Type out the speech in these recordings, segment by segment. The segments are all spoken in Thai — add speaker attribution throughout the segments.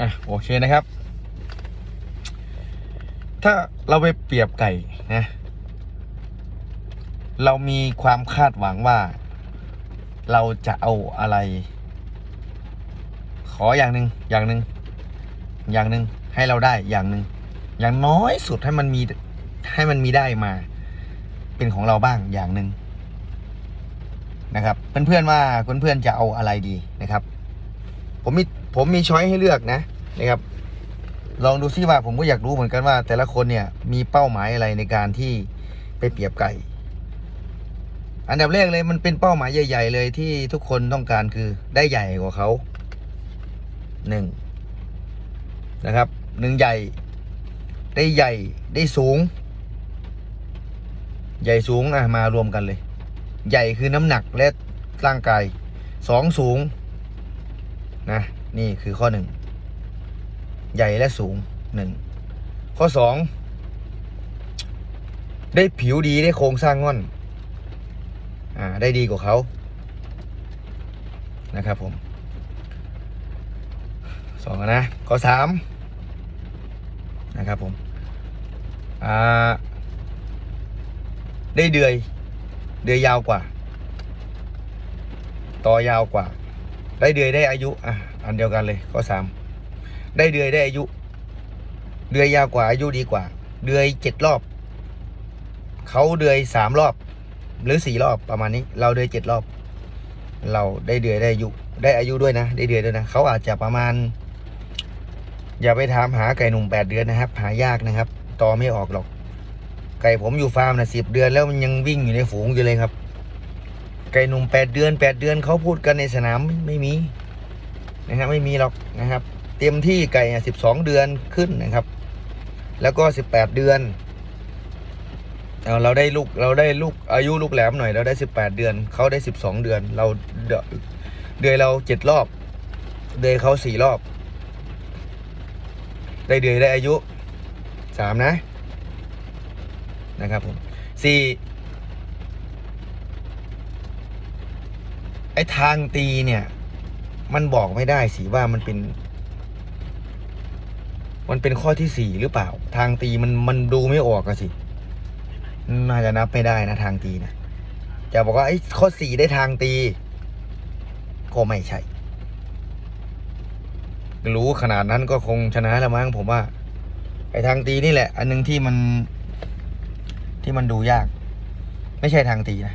Speaker 1: อะโอเคนะครับ ถ้าเราไปเปรียบไก่นะเรามีความคาดหวังว่า เราจะเอาอะไร ขออย่างหนึ่งอย่างหนึ่งอย่างหนึ่งให้เราได้อย่างหนึ่งอย่างน้อยสุดให้มันมีให้มันมีได้มา เป็นของเราบ้างอย่างหนึ่งนะครับ เพื่อนๆว่าเพื่อนๆจะเอาอะไรดีนะครับ ผมมี ผมมีช้อยให้เลือกนะนะครับ ลองดูซิว่าผมก็อยากรู้เหมือนกันว่า แต่ละคนเนี่ยมีเป้าหมายอะไรในการที่ไปเปรียบไก่ อันดับแรกเลยมันเป็นเป้าหมายใหญ่ ๆ เลยที่ทุกคนต้องการคือได้ใหญ่กว่าเขาหนึ่งนะครับหนึ่งใหญ่ได้ใหญ่ได้สูง ใหญ่สูงอะมารวมกันเลย ใหญ่คือน้ำหนักและร่างกายสองสูงนะ นี่คือข้อหนึ่งใหญ่และสูงหนึ่งข้อสองได้ผิวดีได้โครงสร้างง่อน อ่า ได้ดีกว่าเขานะครับผมสองนะข้อสามนะครับผม อ่า ได้เดือย เดือยยาวกว่า ต่อยาวกว่า ได้เดือยได้อายุอะอันเดียวกันเลยข้อสามได้เดือยได้อายุ เดือยยาวกว่าอายุดีกว่า เดือยเจ็ดรอบเขาเดือยสามรอบ หรือสี่รอบประมาณนี้ เราเดือยเจ็ดรอบ เราได้เดือยได้อายุ ได้อายุด้วยนะ ได้เดือยด้วยนะเขาอาจจะประมาณ อย่าไปถามหาไก่หนุ่มแปดเดือนนะครับ หายากนะครับต่อไม่ออกหรอก ไก่ผมอยู่ฟาร์มนะสิบเดือนแล้วมันยังวิ่งอยู่ในฝูงอยู่เลยครับ ไก่หนุ่มแปดเดือนแปดเดือนเขาพูดกันในสนามไม่มีนะครับไม่มีหรอกนะครับ เต็มที่ไก่สิบสองเดือนขึ้นนะครับ แล้วก็สิบแปดเดือนเอเราได้ลูกเราได้ลูกอายุลูกแหลมหน่อยเราได้สิบแปดเดือนเขาได้สิบสองเดือน เราเดเดือยเราเจ็ดรอบ เดือยเขาสี่รอบ ได้เดือยได้อายุสามนะนะครับผมสี่ อ้ทางตีเนี่ย มันบอกไม่ได้สิว่ามันเป็น มันเป็นข้อที่สี่หรือเปล่า ทางตีมันมันดูไม่ออกอะสิน่าจะนับไม่ได้นะทางตีนะจะบอกว่าไอ้ข้อสี่ได้ทางตี ก็ไม่ใช่ รู้ขนาดนั้นก็คงชนะแล้วมั้งผมว่า ไอ้ทางตีนี่แหละ อันหนึงที่มัน ที่มันดูยาก ไม่ใช่ทางตีนะ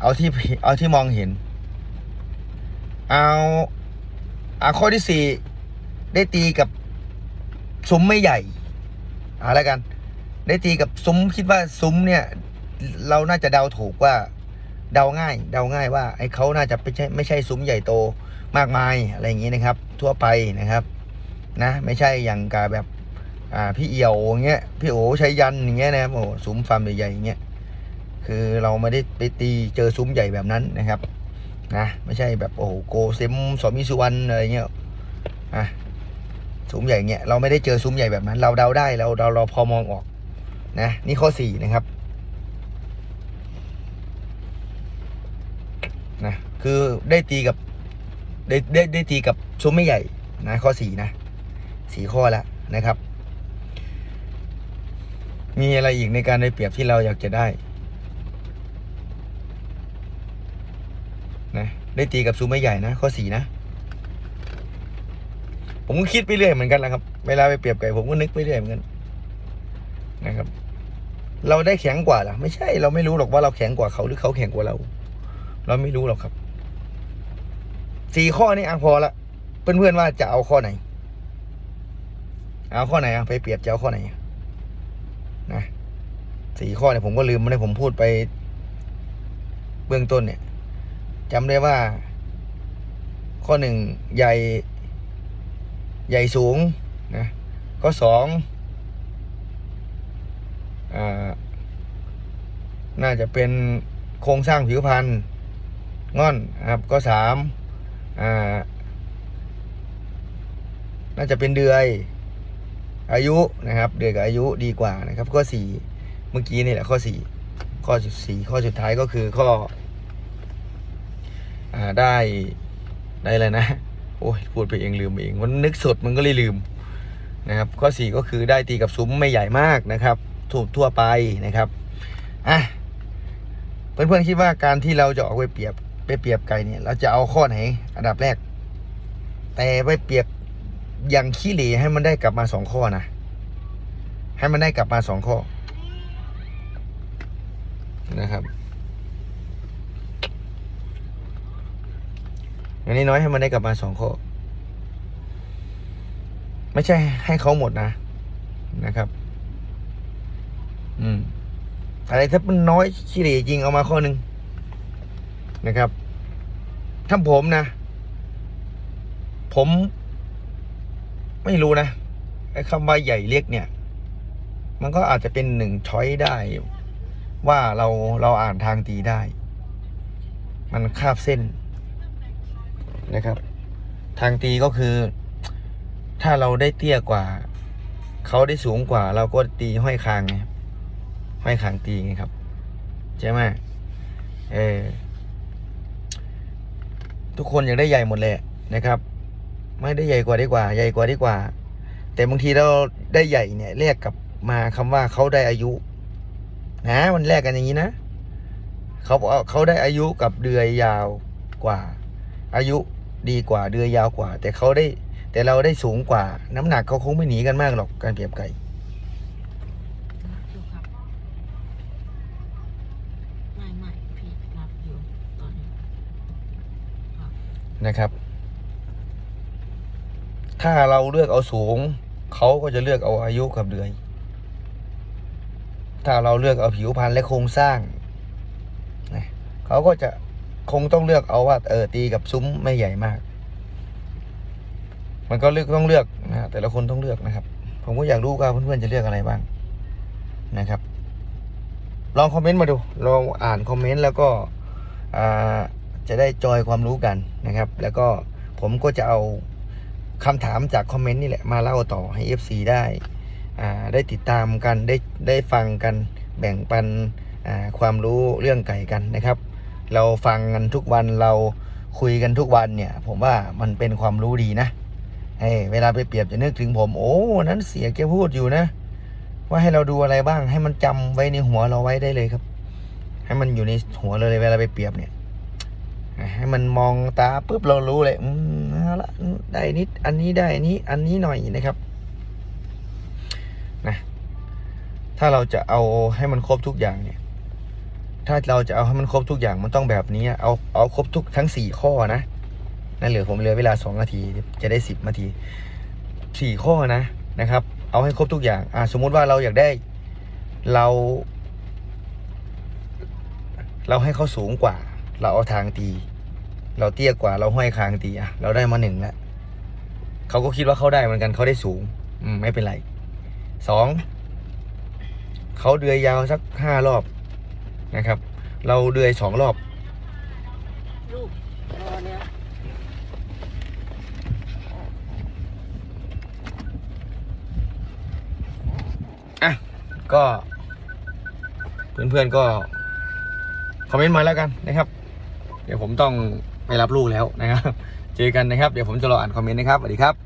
Speaker 1: เอาที่เอาที่มองเห็น เอาเอาข้อที่สี่ได้ตีกับซุ้มไม่ใหญ่เอาแล้วกัน ได้ตีกับซุ้มคิดว่าซุ้มเนี่ย เราน่าจะเดาถูกว่าเดาง่าย เดาง่ายว่าไอ้เขาน่าจะไม่ใช่ไม่ใช่ซุ้มใหญ่โตมากมายอะไรอย่างนี้นะครับ ทั่วไปนะครับ นะ ไม่ใช่อย่างกาแบบอ่าพี่เอี่ยวอย่างเงี้ยพี่โอชัยยันอย่างเงี้ยนะครับโอ้ซุ้มฟาร์มใหญ่ๆอย่างเงี้ยคือเราไม่ได้ไปตีเจอซุ้มใหญ่แบบนั้นนะครับ นะไม่ใช่แบบโอ้โหโกเซมสอมิสุวรรณอะไรเงี้ยอะซุ้มใหญ่เงี้ยเราไม่ได้เจอซุ้มใหญ่แบบนั้น เราเดาได้เราเราเราพอมองออกนะนี่ข้อสี่นะครับนะคือได้ตีกับได้ได้ได้ตีกับซุ้มไม่ใหญ่นะข้อสี่นะสี่ข้อแล้วนะครับ มีอะไรอีกในการได้เปรียบที่เราอยากจะได้ นะ ได้ตีกับซูไม่ใหญ่นะ ข้อสี่นะ ผมก็คิดไปเรื่อยเหมือนกันแหละครับ เวลาไปเปรียบไก่ผมก็นึกไปเรื่อยเหมือนกันนะครับ เราได้แข็งกว่าล่ะไม่ใช่ เราไม่รู้หรอกว่าเราแข็งกว่าเขาหรือเขาแข็งกว่าเรา เราไม่รู้หรอกครับสี่ข้อนี้อะพอละเพื่อนๆว่าจะเอาข้อไหน เอาข้อไหนอะไปเปรียบจะเอาข้อไหนนะสี่ข้อเนี่ยผมก็ลืมม่ได้ผมพูดไป เบื้องต้นเนี่ย จำได้ว่า ข้อหนึ่งใหญ่ ใหญ่สูงนะข้อสองอน่าจะเป็นโครงสร้างผิวพรรณง่อนนะครับข้อสามน่าจะเป็นเดือยอายุนะครับ เดือยกับอายุดีกว่านะครับ ข้อสี่เมื่อกี้นี่แหละข้อสี่ข้อสี่ข้อสุดท้ายก็คือข้อ ได้ได้เลยนะ โอ้ยพูดไปเองลืมเองมันนึกสดมันก็เลยลืมนะครับ ข้อสี่ก็คือได้ตีกับซุ้มไม่ใหญ่มากนะครับถูกทั่วไปนะครับอะเพื่อนๆคิดว่าการที่เราจะออกไปเปรียบไปเปรียบไก่เนี่ย เราจะเอาข้อไหน อันดับแรก แต่ไปเปรียบอย่างขี้เหร่ให้มันได้กลับมาสองข้อนะให้มันได้กลับมาสองข้อนะครับ อย่างนี้น้อยให้มันได้กลับมาสองข้อ ไม่ใช่ให้เขาหมดนะนะครับ อืมอะไรถ้ามันน้อยขี้เหร่จริงเอามาข้อหนึ่งนะครับ ถ้าผมนะ ผม ไม่รู้นะไอ้คำว่าใหญ่เล็กเนี่ย มันก็อาจจะเป็นหนึ่งช้อยได้ ว่าเราเราอ่านทางตีได้ มันคาบเส้น นะครับ ทางตีก็คือ ถ้าเราได้เตี้ยกว่า เขาได้สูงกว่า เราก็ตีห้อยคางไงห้อยคางตีไงครับ ใช่ไหมเออทุกคนอยากได้ใหญ่หมดแหละนะครับ ไม่ได้ใหญ่กว่าดีกว่า ใหญ่กว่าดีกว่า แต่บางทีเราได้ใหญ่เนี่ยแลกกับมาคำว่าเขาได้อายุ นะมันแลกกันอย่างนี้นะเขาบอกว่าเขาได้อายุกับเดือยยาวกว่า อายุ ดีกว่าเดือยยาวกว่า แต่เขาได้แต่เราได้สูงกว่า น้ำหนักเขาคงไม่หนีกันมากหรอกการเปรียบไก่
Speaker 2: อยู่ครับไม่ไม่พี่รับอยู่ตอนนี้ครับ
Speaker 1: นะครับ ถ้าเราเลือกเอาสูง เขาก็จะเลือกเอาอายุกับเดือย ถ้าเราเลือกเอาผิวพรรณและโครงสร้างนะเขาก็จะ คงต้องเลือกเอาว่า เออตีกับซุ้มไม่ใหญ่มาก มันก็เลือกต้องเลือกนะแต่ละคนต้องเลือกนะครับ ผมก็อยากรู้ว่าเพื่อนๆจะเลือกอะไรบ้างนะครับ ลองคอมเมนต์มาดูลองอ่านคอมเมนต์แล้วก็จะได้จอยความรู้กันนะครับ แล้วก็ผมก็จะเอาคำถามจากคอมเมนต์นี่แหละมาเล่าต่อให้ FC ได้ได้ติดตามกันได้ได้ฟังกันแบ่งปันความรู้เรื่องไก่กันนะครับ เราฟังกันทุกวันเราคุยกันทุกวันเนี่ย ผมว่ามันเป็นความรู้ดีนะเฮ้เวลาไปเปรียบจะนึกถึงผม โอ้นั้นเสียแกพูดอยู่นะ ว่าให้เราดูอะไรบ้าง ให้มันจำไว้ในหัวเราไว้ได้เลยครับ ให้มันอยู่ในหัวเราเลยเวลาไปเปรียบเนี่ย ให้มันมองตาปุ๊บเรารู้เลยอืมเอาละได้นิด อันนี้ได้อันนี้ อันนี้หน่อยนะครับนะถ้าเราจะเอาให้มันครบทุกอย่างเนี่ย ถ้าเราจะเอาให้มันครบทุกอย่างมันต้องแบบนี้ เอาเอาครบทุกทั้งสี่ข้อนะนั่นเหลือผมเหลือเวลาสองนาทีจะได้สิบนาทีสี่ข้อนะนะครับ เอาให้ครบทุกอย่างอ่าสมมุติว่าเราอยากได้เรา เราให้เขาสูงกว่า เราเอาทางตี เราเตี้ยกว่า เราห้อยคางตีอะเราได้มาหนึ่งแล้วเขาก็คิดว่าเขาได้เหมือนกันเขาได้สูง อืมไม่เป็นไรสองเขาเดือยยาวสักห้ารอบ นะครับ เราเดือยสองรอบ
Speaker 2: ลูกรอเนี้ย
Speaker 1: อะก็ เพื่อนๆก็ คอมเมนต์มาแล้วกันนะครับ เดี๋ยวผมต้องไปรับลูกแล้วนะครับ เจอกันนะครับ เดี๋ยวผมจะรออ่านคอมเมนต์นะครับสวัสดีครับ